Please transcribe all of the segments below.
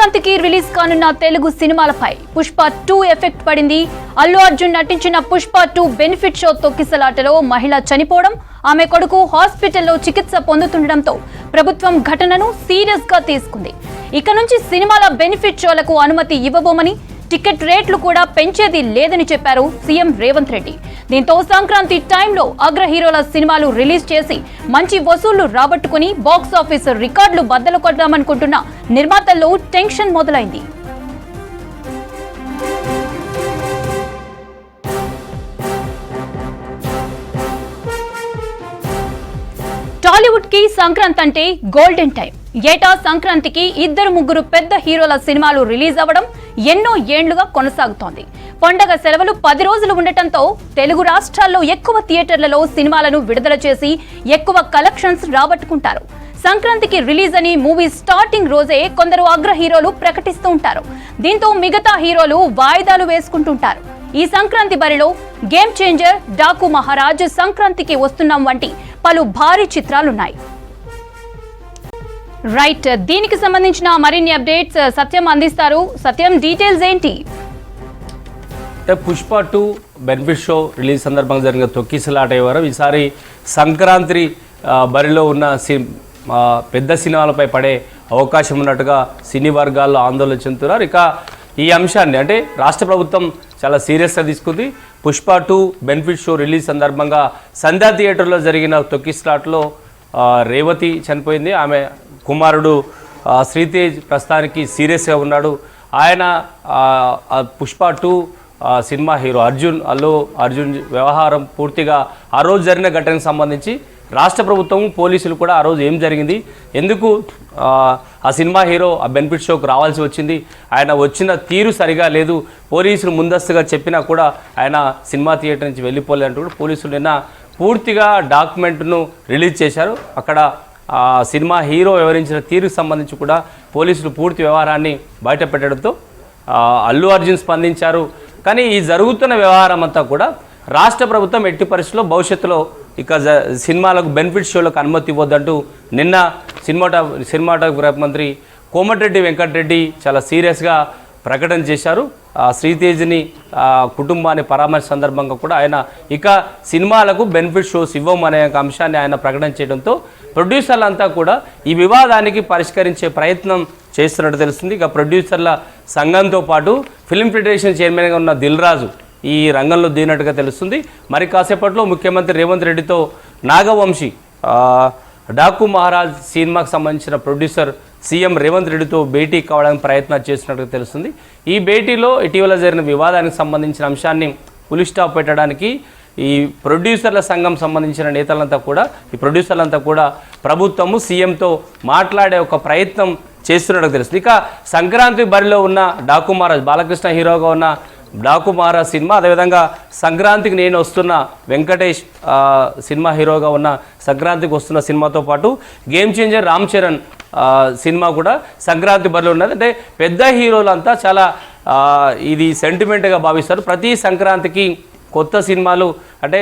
సంక్రాంతికి రిలీజ్ కానున్న తెలుగు సినిమాలపై పుష్ప టూ ఎఫెక్ట్ పడింది. అల్లు అర్జున్ నటించిన పుష్ప టూ బెనిఫిట్ షో తొక్కిసలాటలో మహిళ చనిపోవడం ఆమె కొడుకు హాస్పిటల్లో చికిత్స పొందుతుండటంతో ప్రభుత్వం ఘటనను సీరియస్గా తీసుకుంది. ఇక నుంచి సినిమాల బెనిఫిట్ షోలకు అనుమతి ఇవ్వబోమని టికెట్ రేట్లు కూడా పెంచేది లేదని చెప్పారు సీఎం రేవంత్ రెడ్డి. దీంతో సంక్రాంతి టైంలో అగ్ర హీరోల సినిమాలు రిలీజ్ చేసి మంచి వసూళ్ళు రాబట్టుకుని బాక్సాఫీస్ రికార్డులు బద్దలు కొట్టామనుకుంటున్న నిర్మాతల్లో టెన్షన్ మొదలైంది. టాలీవుడ్కి సంక్రాంతి అంటే గోల్డెన్ టైం. ఏటా సంక్రాంతికి ఇద్దరు ముగ్గురు పెద్ద హీరోల సినిమాలు రిలీజ్ అవ్వడం ఎన్నో ఏండ్లుగా కొనసాగుతోంది. పండగ సెలవులు పది రోజులు ఉండటంతో తెలుగు రాష్ట్రాల్లో ఎక్కువ థియేటర్లలో సినిమాలను విడుదల చేసి ఎక్కువ కలెక్షన్స్ రాబట్టుకుంటారు. సంక్రాంతికి రిలీజ్ అని మూవీ స్టార్టింగ్ రోజే కొందరు అగ్ర హీరోలు ప్రకటిస్తూ ఉంటారు. దీంతో మిగతా హీరోలు వాయిదాలు వేసుకుంటుంటారు. ఈ సంక్రాంతి బరిలో గేమ్ చేంజర్ డాకు మహారాజ్ సంక్రాంతికి వస్తున్నాం వంటి పలు భారీ చిత్రాలున్నాయి. రైట్ uh, దీనికి సంబంధించిన మరిన్ని అప్డేట్స్ uh, సత్యం అందిస్తారు. సత్యం డీటెయిల్స్ ఏంటి? Pushpa two benefit show release సందర్భంగా జరిగిన తొక్కిసలాట వారం ఈసారి సంక్రాంతి బరిలో ఉన్న సి పెద్ద సినిమాలపై పడే అవకాశం ఉన్నట్టుగా సినీ వర్గాల్లో ఆందోళన చెందుతున్నారు. ఇక ఈ అంశాన్ని అంటే రాష్ట్ర ప్రభుత్వం చాలా సీరియస్గా తీసుకుంది. Pushpa two benefit show release సందర్భంగా సంధ్యా థియేటర్లో జరిగిన తొక్కిసలాటలో రేవతి చనిపోయింది. ఆమె కుమారుడు శ్రీతేజ్ ప్రస్తుతానికి సీరియస్గా ఉన్నాడు. ఆయన Pushpa two cinema hero Arjun Allu Arjun వ్యవహారం పూర్తిగా ఆ రోజు జరిగిన ఘటనకు సంబంధించి రాష్ట్ర ప్రభుత్వం పోలీసులు కూడా ఆ రోజు ఏం జరిగింది ఎందుకు ఆ, సినిమా హీరో ఆ బెనిఫిట్ షోకు రావాల్సి వచ్చింది ఆయన వచ్చిన తీరు సరిగా లేదు పోలీసులు ముందస్తుగా చెప్పినా కూడా ఆయన సినిమా థియేటర్ నుంచి వెళ్ళిపోలేదంటూ కూడా పోలీసులు నిన్న పూర్తిగా డాక్యుమెంట్ను రిలీజ్ చేశారు. అక్కడ సినిమా హీరో వివరించిన తీరుకు సంబంధించి కూడా పోలీసులు పూర్తి వ్యవహారాన్ని బయటపెట్టడంతో అల్లు అర్జున్ స్పందించారు. కానీ ఈ జరుగుతున్న వ్యవహారం అంతా కూడా రాష్ట్ర ప్రభుత్వం ఎట్టి పరిస్థితుల్లో భవిష్యత్తులో ఇక జ- సినిమాలకు బెనిఫిట్ షోలకు అనుమతి ఇవ్వద్దంటూ నిన్న సినిమాటా సినిమాటోగ్రాఫ్ మంత్రి కోమటిరెడ్డి వెంకటరెడ్డి చాలా సీరియస్గా ప్రకటన చేశారు. శ్రీతేజ్ని కుటుంబాన్ని పరామర్శ సందర్భంగా కూడా ఆయన ఇక సినిమాలకు బెనిఫిట్ షోస్ ఇవ్వమనే ఒక అంశాన్ని ఆయన ప్రకటన చేయడంతో ప్రొడ్యూసర్లంతా కూడా ఈ వివాదానికి పరిష్కరించే ప్రయత్నం చేస్తున్నట్టు తెలుస్తుంది. ఇక ప్రొడ్యూసర్ల సంఘంతో పాటు ఫిల్మ్ ఫెడరేషన్ చైర్మన్గా ఉన్న దిల్ రాజు ఈ రంగంలో దిగినట్టుగా తెలుస్తుంది. మరి కాసేపట్లో ముఖ్యమంత్రి రేవంత్ రెడ్డితో నాగవంశీ డాకు మహారాజ్ సినిమాకు సంబంధించిన ప్రొడ్యూసర్ సీఎం రేవంత్ రెడ్డితో భేటీ కావడానికి ప్రయత్నాలు చేస్తున్నట్టుగా తెలుస్తుంది. ఈ భేటీలో ఇటీవల జరిగిన వివాదానికి సంబంధించిన అంశాన్ని పులి స్టాప్ పెట్టడానికి ఈ ప్రొడ్యూసర్ల సంఘం సంబంధించిన నేతలంతా కూడా ఈ ప్రొడ్యూసర్లంతా కూడా ప్రభుత్వము సీఎంతో మాట్లాడే ఒక ప్రయత్నం చేస్తున్నట్టు తెలుస్తుంది. ఇక సంక్రాంతి బరిలో ఉన్న డాకు మహారాజ్ బాలకృష్ణ హీరోగా ఉన్న డాకు మహారాజ్ సినిమా అదేవిధంగా సంక్రాంతికి నేను వస్తున్న వెంకటేష్ సినిమా హీరోగా ఉన్న సంక్రాంతికి వస్తున్న సినిమాతో పాటు game changer Ram Charan cinema కూడా సంక్రాంతి బరిలో ఉన్నది. అంటే పెద్ద హీరోలంతా చాలా ఇది సెంటిమెంట్గా భావిస్తారు. ప్రతి సంక్రాంతికి కొత్త సినిమాలు అంటే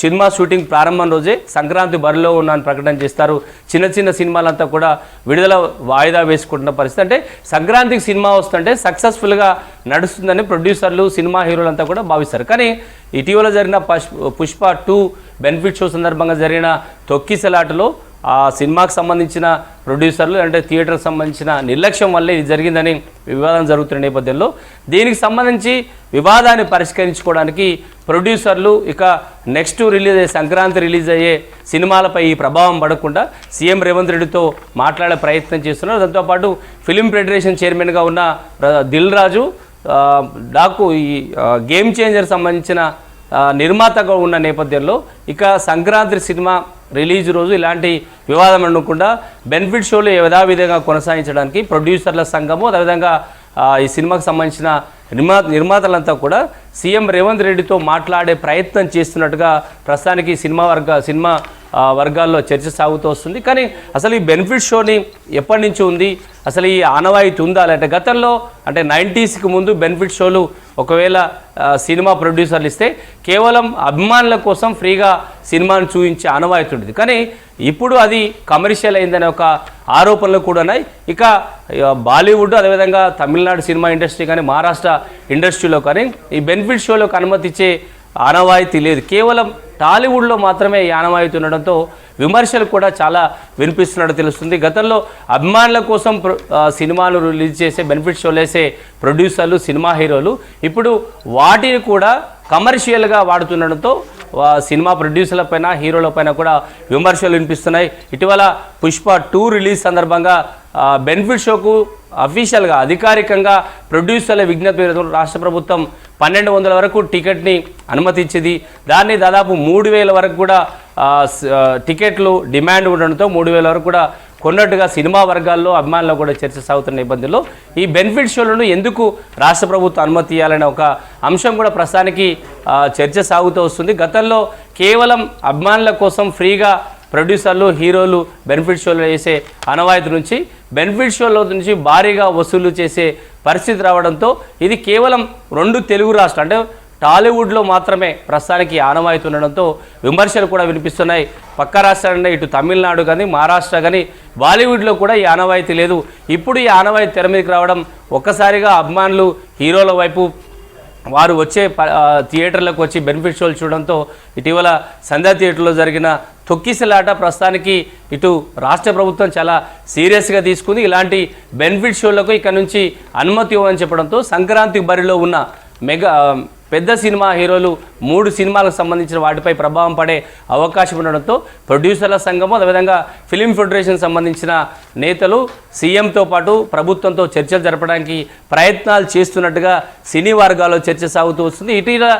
సినిమా షూటింగ్ ప్రారంభం రోజే సంక్రాంతి బరిలో ఉన్నాను ప్రకటన చేస్తారు. చిన్న చిన్న సినిమాలంతా కూడా విడుదల వాయిదా వేసుకుంటున్న పరిస్థితి. అంటే సంక్రాంతికి సినిమా వస్తుంటే సక్సెస్ఫుల్గా నడుస్తుందని ప్రొడ్యూసర్లు సినిమా హీరోలంతా కూడా భావిస్తారు. కానీ ఇటీవల జరిగిన పష్ పుష్ప టూ బెనిఫిట్ షో సందర్భంగా జరిగిన తొక్కిసలాటలో ఆ సినిమాకు సంబంధించిన ప్రొడ్యూసర్లు అంటే థియేటర్కి సంబంధించిన నిర్లక్ష్యం వల్లే ఇది జరిగిందని వివాదం జరుగుతున్న నేపథ్యంలో దీనికి సంబంధించి వివాదాన్ని పరిష్కరించుకోవడానికి ప్రొడ్యూసర్లు ఇక నెక్స్ట్ రిలీజ్ అయ్యే సంక్రాంతి రిలీజ్ అయ్యే సినిమాలపై ఈ ప్రభావం పడకుండా సీఎం రేవంత్ రెడ్డితో మాట్లాడే ప్రయత్నం చేస్తున్నారు. దాంతోపాటు ఫిలిం ఫెడరేషన్ చైర్మన్గా ఉన్న దిల్ రాజు నాకు డాకు ఈ గేమ్ చేంజర్ సంబంధించిన నిర్మాతగా ఉన్న నేపథ్యంలో ఇక సంక్రాంతి సినిమా రిలీజ్ రోజు ఇలాంటి వివాదం ఉండకుండా బెనిఫిట్ షోలు యథావిధంగా కొనసాగించడానికి ప్రొడ్యూసర్ల సంఘము అదేవిధంగా ఈ సినిమాకు సంబంధించిన నిర్మా నిర్మాతలంతా కూడా సీఎం రేవంత్ రెడ్డితో మాట్లాడే ప్రయత్నం చేస్తున్నట్టుగా ప్రస్తుతానికి సినిమా వర్గ సినిమా వర్గాల్లో చర్చ సాగుతూ వస్తుంది. కానీ అసలు ఈ బెనిఫిట్ షోని ఎప్పటి నుంచి ఉంది? అసలు ఈ ఆనవాయితీ ఉందా? అంటే గతంలో అంటే నైంటీస్కి ముందు బెనిఫిట్ షోలు ఒకవేళ సినిమా ప్రొడ్యూసర్లు ఇస్తే కేవలం అభిమానుల కోసం ఫ్రీగా సినిమాను చూపించే ఆనవాయితీ ఉండేది. కానీ ఇప్పుడు అది కమర్షియల్ అయిందనే ఒక ఆరోపణలు కూడా ఉన్నాయి. ఇక బాలీవుడ్ అదేవిధంగా తమిళనాడు సినిమా ఇండస్ట్రీ కానీ మహారాష్ట్ర ఇండస్ట్రీలో కానీ ఈ బెనిఫిట్ షోలకు అనుమతిచ్చే ఆనవాయితీ లేదు. కేవలం టాలీవుడ్లో మాత్రమే ఈ ఉండడంతో విమర్శలు కూడా చాలా వినిపిస్తున్నట్టు తెలుస్తుంది. గతంలో అభిమానుల కోసం సినిమాలు రిలీజ్ చేసే బెనిఫిట్ షోలేసే ప్రొడ్యూసర్లు సినిమా హీరోలు ఇప్పుడు వాటిని కూడా కమర్షియల్గా వాడుతుండడంతో సినిమా ప్రొడ్యూసర్ల పైన హీరోల పైన కూడా విమర్శలు వినిపిస్తున్నాయి. ఇటీవల పుష్ప టూ రిలీజ్ సందర్భంగా బెనిఫిట్ షోకు అఫీషియల్గా అధికారికంగా ప్రొడ్యూసర్ల విజ్ఞప్తి మేరకు రాష్ట్ర ప్రభుత్వం పన్నెండు వందల వరకు టికెట్ని అనుమతించింది. దాన్ని దాదాపు మూడు వేల వరకు కూడా టికెట్లు డిమాండ్ ఉండడంతో మూడు వేల వరకు కూడా కొన్నట్టుగా సినిమా వర్గాల్లో అభిమానుల్లో కూడా చర్చ సాగుతున్న నేపథ్యంలో ఈ బెనిఫిట్ షోలను ఎందుకు రాష్ట్ర ప్రభుత్వం అనుమతి ఇవ్వాలనే ఒక అంశం కూడా ప్రస్తుతానికి చర్చ సాగుతూ వస్తుంది. గతంలో కేవలం అభిమానుల కోసం ఫ్రీగా ప్రొడ్యూసర్లు హీరోలు బెనిఫిట్ షోలు చేసే అనవాయితీ నుంచి బెనిఫిట్ షోల నుంచి భారీగా వసూలు చేసే పరిస్థితి రావడంతో ఇది కేవలం రెండు తెలుగు రాష్ట్రాలు అంటే టాలీవుడ్లో మాత్రమే ప్రస్తుతానికి ఆనవాయితుండడంతో విమర్శలు కూడా వినిపిస్తున్నాయి. పక్క రాష్ట్రాలనే ఇటు తమిళనాడు కానీ మహారాష్ట్ర కానీ బాలీవుడ్లో కూడా ఈ ఆనవాయితీ లేదు. ఇప్పుడు ఈ ఆనవాయితీ తెర మీదకి రావడం ఒక్కసారిగా అభిమానులు హీరోల వైపు వారు వచ్చే ప- థియేటర్లకు వచ్చి బెనిఫిట్ షోలు చూడడంతో ఇటీవల సంధ్యా థియేటర్లో జరిగిన తొక్కిసలాట ప్రస్తుతానికి ఇటు రాష్ట్ర ప్రభుత్వం చాలా సీరియస్గా తీసుకుంది. ఇలాంటి బెనిఫిట్ షోలకు ఇక్కడ నుంచి అనుమతి ఇవ్వమని చెప్పడంతో సంక్రాంతి బరిలో ఉన్న మెగా పెద్ద సినిమా హీరోలు మూడు సినిమాలకు సంబంధించిన వాటిపై ప్రభావం పడే అవకాశం ఉండడంతో ప్రొడ్యూసర్ల సంఘము అదేవిధంగా ఫిలిం ఫెడరేషన్ సంబంధించిన నేతలు సీఎంతో పాటు ప్రభుత్వంతో చర్చలు జరపడానికి ప్రయత్నాలు చేస్తున్నట్టుగా సినీ వర్గాల్లో చర్చ సాగుతూ వస్తుంది. ఇటీవల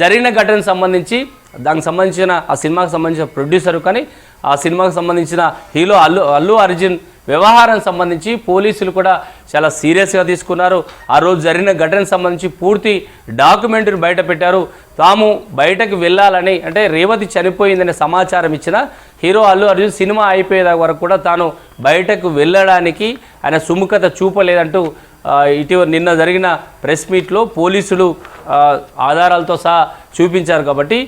జరిగిన ఘటనకు సంబంధించి దానికి సంబంధించిన ఆ సినిమాకు సంబంధించిన ప్రొడ్యూసర్ కానీ ఆ సినిమాకు సంబంధించిన హీరో అల్లు అల్లు అర్జున్ వ్యవహారం సంబంధించి పోలీసులు కూడా చాలా సీరియస్గా తీసుకున్నారు. ఆ రోజు జరిగిన ఘటనకు సంబంధించి పూర్తి డాక్యుమెంటరీ బయట పెట్టారు. తాము బయటకు వెళ్ళాలని అంటే రేవతి చనిపోయిందనే సమాచారం ఇచ్చిన హీరో అల్లు అర్జున్ సినిమా అయిపోయేదా వరకు కూడా తాను బయటకు వెళ్ళడానికి ఆయన సుముఖత చూపలేదంటూ ఇటీవల నిన్న జరిగిన ప్రెస్ మీట్లో పోలీసులు ఆధారాలతో సహా చూపించారు కాబట్టి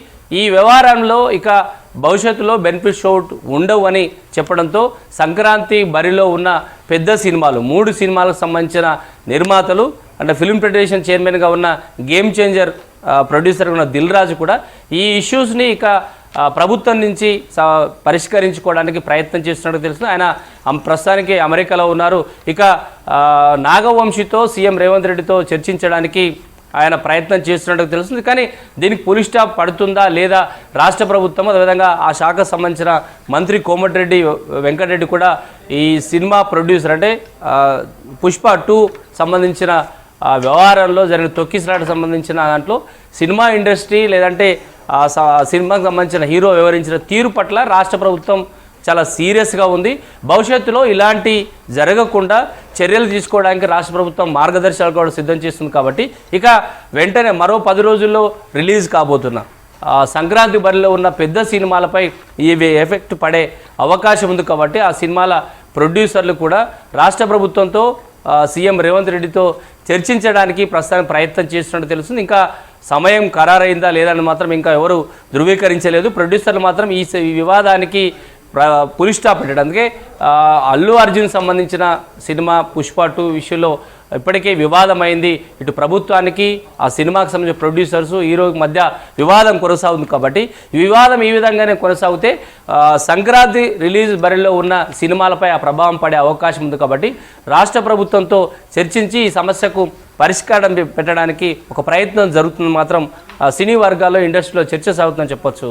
ఈ వ్యవహారంలో ఇక భవిష్యత్తులో బెనిఫిట్ షోట్ ఉండవు అని చెప్పడంతో సంక్రాంతి బరిలో ఉన్న పెద్ద సినిమాలు మూడు సినిమాలకు సంబంధించిన నిర్మాతలు అంటే ఫిల్మ్ ఫెడరేషన్ చైర్మన్గా ఉన్న గేమ్ చేంజర్ ప్రొడ్యూసర్ ప్రొడ్యూసర్గా ఉన్న దిల్ రాజు కూడా ఈ ఇష్యూస్ని ఇక ప్రభుత్వం నుంచి స- పరిష్కరించుకోవడానికి ప్రయత్నం చేస్తున్నట్టు తెలుస్తుంది. ఆయన ప్రస్తుతానికి అమెరికాలో ఉన్నారు. ఇక నాగవంశితో సీఎం రేవంత్ రెడ్డితో చర్చించడానికి ఆయన ప్రయత్నం చేస్తున్నట్టు తెలుస్తుంది. కానీ దీనికి పోలీస్ స్టాప్ పడుతుందా లేదా రాష్ట్ర ప్రభుత్వం అదేవిధంగా ఆ శాఖకు సంబంధించిన మంత్రి కోమటిరెడ్డి వెంకటరెడ్డి కూడా ఈ సినిమా ప్రొడ్యూసర్ అంటే పుష్ప టూ సంబంధించిన వ్యవహారంలో జరిగిన తొక్కిసలాటకు సంబంధించిన దాంట్లో సినిమా ఇండస్ట్రీ లేదంటే సినిమాకి సంబంధించిన హీరో వివరించిన తీరు పట్ల రాష్ట్ర ప్రభుత్వం చాలా సీరియస్గా ఉంది. భవిష్యత్తులో ఇలాంటి జరగకుండా చర్యలు తీసుకోవడానికి రాష్ట్ర ప్రభుత్వం మార్గదర్శకాలు కూడా సిద్ధం చేస్తుంది కాబట్టి ఇక వెంటనే మరో పది రోజుల్లో రిలీజ్ కాబోతున్న సంక్రాంతి బరిలో ఉన్న పెద్ద సినిమాలపై ఇవి ఎఫెక్ట్ పడే అవకాశం ఉంది కాబట్టి ఆ సినిమాల ప్రొడ్యూసర్లు కూడా రాష్ట్ర ప్రభుత్వంతో సీఎం రేవంత్ రెడ్డితో చర్చించడానికి ప్రస్తుతానికి ప్రయత్నం చేస్తున్నట్టు తెలుస్తుంది. ఇంకా సమయం ఖరారైందా లేదని మాత్రం ఇంకా ఎవరు ధృవీకరించలేదు. ప్రొడ్యూసర్లు మాత్రం ఈ వివాదానికి పులి స్టాప్ పెట్టాడు అందుకే అల్లు అర్జున్ సంబంధించిన సినిమా పుష్ప టూ విషయంలో ఇప్పటికే వివాదమైంది. ఇటు ప్రభుత్వానికి ఆ సినిమాకి సంబంధించిన ప్రొడ్యూసర్స్ హీరోకి మధ్య వివాదం కొనసాగుతుంది కాబట్టి వివాదం ఈ విధంగానే కొనసాగితే సంక్రాంతి రిలీజ్ బరిలో ఉన్న సినిమాలపై ఆ ప్రభావం పడే అవకాశం ఉంది కాబట్టి రాష్ట్ర ప్రభుత్వంతో చర్చించి ఈ సమస్యకు పరిష్కారం పెట్టడానికి ఒక ప్రయత్నం జరుగుతుంది మాత్రం సినీ వర్గాల్లో ఇండస్ట్రీలో చర్చ సాగుతుందని చెప్పొచ్చు.